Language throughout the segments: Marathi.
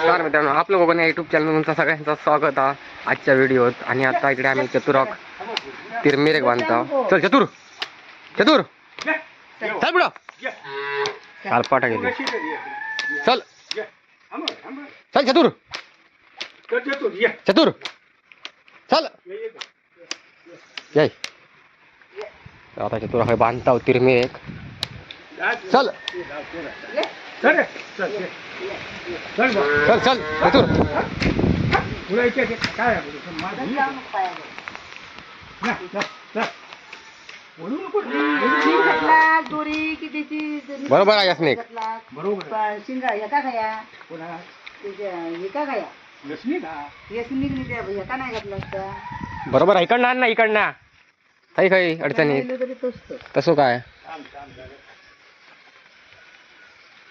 नमस्कार मित्रांनो आपलं कोकण युट्यूब चॅनल तुमचं सगळ्यांचं स्वागत आहे. आजच्या व्हिडिओत आणि आता इकडे आम्ही चतुराक तिरमिरेक बांधतो. चल चतुर. चतुर. चल पुढं काल पाठा गेली चल. चल चतुर. चतुर. चल. जय आता चतुर बांधताव तिरमिरेक चल. चल चल दोरी कितीची बरोबर आहे स्नेक शिंगा एका खाया त्याच्या एका खाया यसनी त्या एका नाही घातला असता. बरोबर आहे इकडनं आण ना इकडनं. काही काही अडचणी राहिलं तरी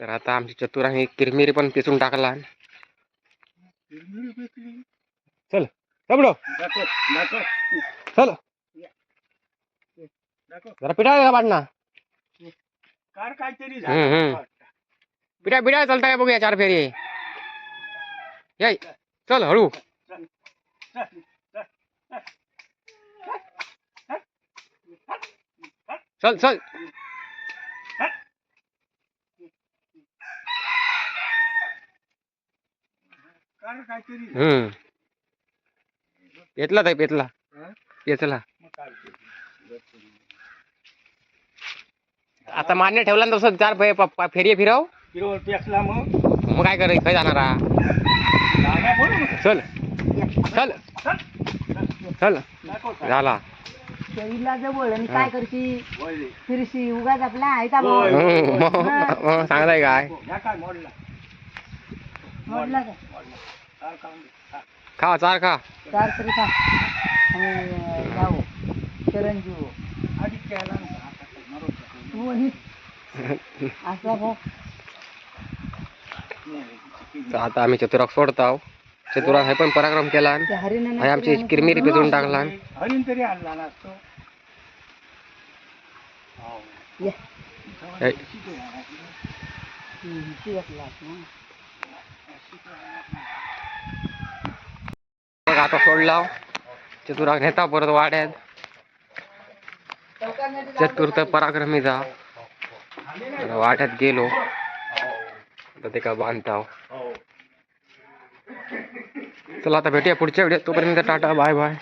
तर आता आमची चतुरांनी किरमिरी पण पिसून टाकला चल चल. चल जरा पिठा का पाडना. पिठा पिठा चालता का बघूया चार फेरी. याय चल हळू. चल चल. हम्म पेतला ताई पेतला पेचला आता मान्य ठेवला ना तसं चार फे- प- प- फेरी फिरव मग काय करायचं काय जाणार हा? चल चल चल झाला शरीरला जवळ आणि काय करशी फिरशी उगाच आपला आहे का भाऊ? हम्म, मग- मग सांगताय काय मोडला का? खा चार खा. चार तरी खा. आणि जाऊ. चिरंजीव. तू आणि असा भाऊ तर आता आम्ही चतुराक सोडताव. चतुराक हे पण पराक्रम केला. आणि आमची किरमिरी पिजून टाकला. हरिण तरी आणला नसतो हे, बघ आता सोडला चतुराक नेता परत वाड्यात चतुर्थ पराक्रमीचा जा. वाट्यात गेलो. आता ते का बांधताव. चला आता भेटूया पुढच्या व्हिडिओ तोपर्यंत टाटा बाय बाय.